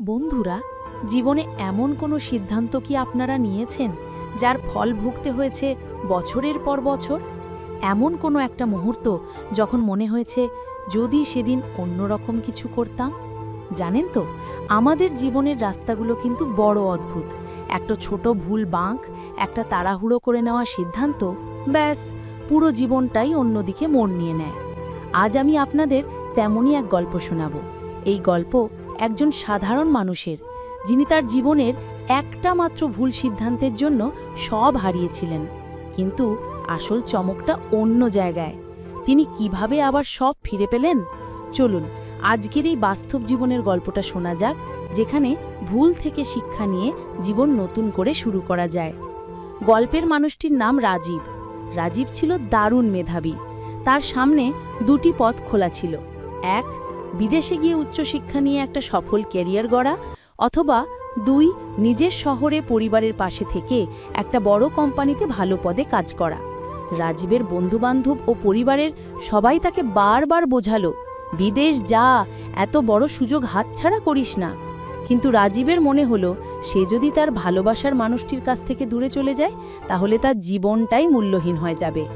বন্ধুরা, জীবনে এমন কোনো সিদ্ধান্ত কি আপনারা নিয়েছেন যার ফল ভুগতে হয়েছে বছরের পর বছর? এমন কোনো একটা মুহূর্ত যখন মনে হয়েছে, যদি সেদিন অন্যরকম কিছু করতাম? জানেন তো, আমাদের জীবনের রাস্তাগুলো কিন্তু বড় অদ্ভুত। একটা ছোট ভুল বাঁক, একটা তাড়াহুড়ো করে নেওয়া সিদ্ধান্ত, ব্যাস, পুরো জীবনটাই অন্যদিকে মোড় নিয়ে নেয়। আজ আমি আপনাদের তেমনই এক গল্প শোনাব। এই গল্প একজন সাধারণ মানুষের, যিনি তার জীবনের একটা মাত্র ভুল সিদ্ধান্তের জন্য সব হারিয়েছিলেন। কিন্তু আসল চমকটা অন্য জায়গায়। তিনি কীভাবে আবার সব ফিরে পেলেন? চলুন, আজকের এই বাস্তব জীবনের গল্পটা শোনা যাক, যেখানে ভুল থেকে শিক্ষা নিয়ে জীবন নতুন করে শুরু করা যায়। গল্পের মানুষটির নাম রাজীব। রাজীব ছিল দারুণ মেধাবী। তার সামনে দুটি পথ খোলা ছিল। এক বিদেশে গিয়ে উচ্চশিক্ষা নিয়ে একটা সফল ক্যারিয়ার গড়া, অথবা দুই, নিজের শহরে পরিবারের পাশে থেকে একটা বড় কোম্পানিতে ভালো পদে কাজ করা। রাজীবের বন্ধুবান্ধব ও পরিবারের সবাই তাকে বারবার বোঝালো, বিদেশ যা, এত বড় সুযোগ হাতছাড়া করিস না। কিন্তু রাজীবের মনে হলো, সে যদি তার ভালোবাসার মানুষটির কাছ থেকে দূরে চলে যায়, তাহলে তার জীবনটাই মূল্যহীন হয়ে যাবে।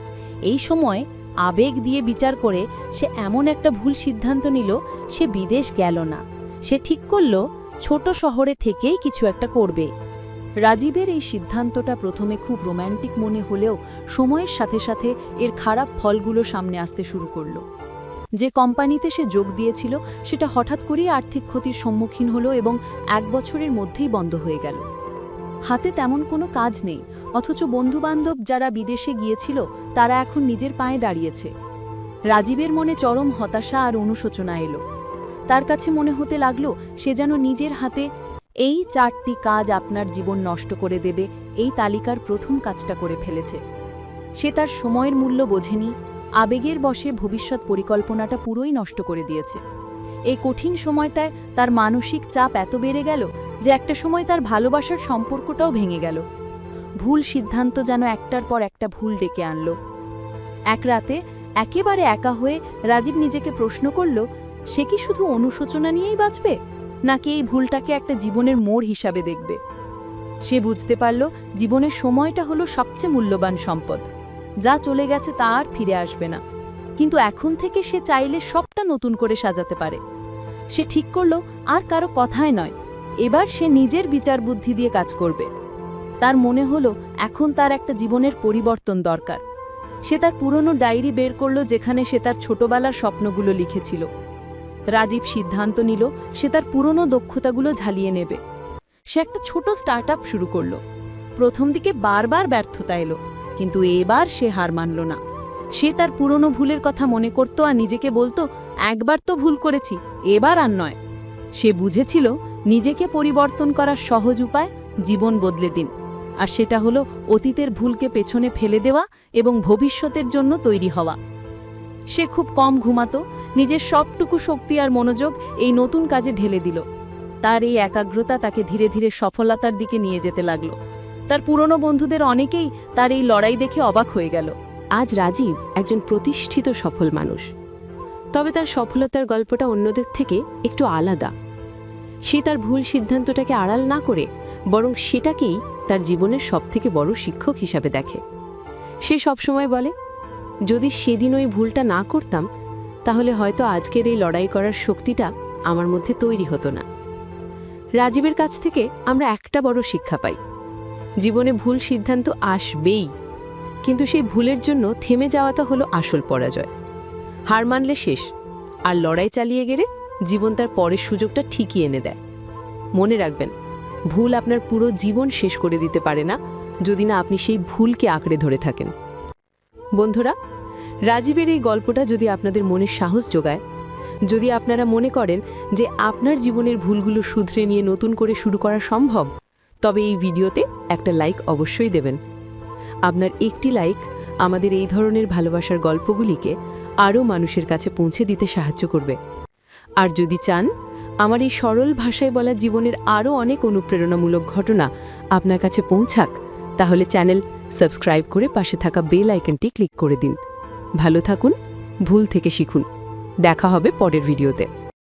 এই সময় আবেগ দিয়ে বিচার করে সে এমন একটা ভুল সিদ্ধান্ত নিল, সে বিদেশ গেল না। সে ঠিক করল, ছোট শহরে থেকেই কিছু একটা করবে। রাজীবের এই সিদ্ধান্তটা প্রথমে খুব রোম্যান্টিক মনে হলেও সময়ের সাথে সাথে এর খারাপ ফলগুলো সামনে আসতে শুরু করল। যে কোম্পানিতে সে যোগ দিয়েছিল, সেটা হঠাৎ করেই আর্থিক ক্ষতির সম্মুখীন হলো এবং এক বছরের মধ্যেই বন্ধ হয়ে গেল। হাতে তেমন কোনো কাজ নেই, অথচ বন্ধুবান্ধব যারা বিদেশে গিয়েছিল, তারা এখন নিজের পায়ে দাঁড়িয়েছে। রাজীবের মনে চরম হতাশা আর অনুশোচনা এলো। তার কাছে মনে হতে লাগল, সে যেন নিজের হাতে এই চারটি কাজ আপনার জীবন নষ্ট করে দেবে, এই তালিকার প্রথম কাজটা করে ফেলেছে। সে তার সময়ের মূল্য বোঝেনি, আবেগের বশে ভবিষ্যৎ পরিকল্পনাটা পুরোই নষ্ট করে দিয়েছে। এই কঠিন সময়টায় তার মানসিক চাপ এত বেড়ে গেল যে একটা সময় তার ভালোবাসার সম্পর্কটাও ভেঙে গেল। ভুল সিদ্ধান্ত যেন একটার পর একটা ভুল ডেকে আনল। এক রাতে একেবারে একা হয়ে রাজীব নিজেকে প্রশ্ন করল, সে কি শুধু অনুশোচনা নিয়েই বাঁচবে? নাকি এই ভুলটাকে একটা জীবনের মোড় হিসাবে দেখবে? সে বুঝতে পারল, জীবনের সময়টা হলো সবচেয়ে মূল্যবান সম্পদ। যা চলে গেছে তা আর ফিরে আসবে না। কিন্তু এখন থেকে সে চাইলে সবটা নতুন করে সাজাতে পারে। সে ঠিক করল, আর কারও কথায় নয়। এবার সে নিজের বিচার বুদ্ধি দিয়ে কাজ করবে। তার মনে হলো, এখন তার একটা জীবনের পরিবর্তন দরকার। সে তার পুরনো ডায়েরি বের করল যেখানে সে তার ছোটবেলার স্বপ্নগুলো লিখেছিল। রাজীব সিদ্ধান্ত নিল, সে তার পুরনো দক্ষতাগুলো ঝালিয়ে নেবে। সে একটা ছোট স্টার্ট শুরু করল। প্রথম দিকে বারবার ব্যর্থতা এলো, কিন্তু এবার সে হার মানল না। সে তার পুরনো ভুলের কথা মনে করত আর নিজেকে বলতো, একবার তো ভুল করেছি, এবার আর নয়। সে বুঝেছিল নিজেকে পরিবর্তন করার সহজ উপায় জীবন বদলে দিন। আর সেটা হলো অতীতের ভুলকে পেছনে ফেলে দেওয়া এবং ভবিষ্যতের জন্য তৈরি হওয়া। সে খুব কম ঘুমাতো, নিজের সবটুকু শক্তি আর মনোযোগ এই নতুন কাজে ঢেলে দিল। তার এই একাগ্রতা তাকে ধীরে ধীরে সফলতার দিকে নিয়ে যেতে লাগল। তার পুরনো বন্ধুদের অনেকেই তার এই লড়াই দেখে অবাক হয়ে গেল। আজ রাজীব একজন প্রতিষ্ঠিত সফল মানুষ। তবে তার সফলতার গল্পটা অন্যদের থেকে একটু আলাদা। সে তার ভুল সিদ্ধান্তটাকে আড়াল না করে বরং সেটাকেই তার জীবনের সবথেকে বড় শিক্ষক হিসাবে দেখে। সে সবসময় বলে, যদি সেদিন ওই ভুলটা না করতাম, তাহলে হয়তো আজকের এই লড়াই করার শক্তিটা আমার মধ্যে তৈরি হতো না। রাজীবের কাছ থেকে আমরা একটা বড় শিক্ষা পাই। জীবনে ভুল সিদ্ধান্ত আসবেই, কিন্তু সেই ভুলের জন্য থেমে যাওয়াটা হলো আসল পরাজয়। হার মানলে শেষ, আর লড়াই চালিয়ে গেলে জীবন তার পরের সুযোগটা ঠিকই এনে দেয়। মনে রাখবেন, ভুল আপনার পুরো জীবন শেষ করে দিতে পারে না যদি না আপনি সেই ভুলকে আঁকড়ে ধরে থাকেন। বন্ধুরা, রাজীবের এই গল্পটা যদি আপনাদের মনে সাহস যোগায়, যদি আপনারা মনে করেন যে আপনার জীবনের ভুলগুলো শুধরে নিয়ে নতুন করে শুরু করা সম্ভব, তবে এই ভিডিওতে একটা লাইক অবশ্যই দেবেন। আপনার একটি লাইক আমাদের এই ধরনের ভালোবাসার গল্পগুলিকে আরও মানুষের কাছে পৌঁছে দিতে সাহায্য করবে। আর যদি চান, আমার এই সরল ভাষায় বলা জীবনের আরও অনেক অনুপ্রেরণামূলক ঘটনা আপনার কাছে পৌঁছাক, তাহলে চ্যানেল সাবস্ক্রাইব করে পাশে থাকা বেল আইকনটি ক্লিক করে দিন। ভালো থাকুন, ভুল থেকে শিখুন। দেখা হবে পরের ভিডিওতে।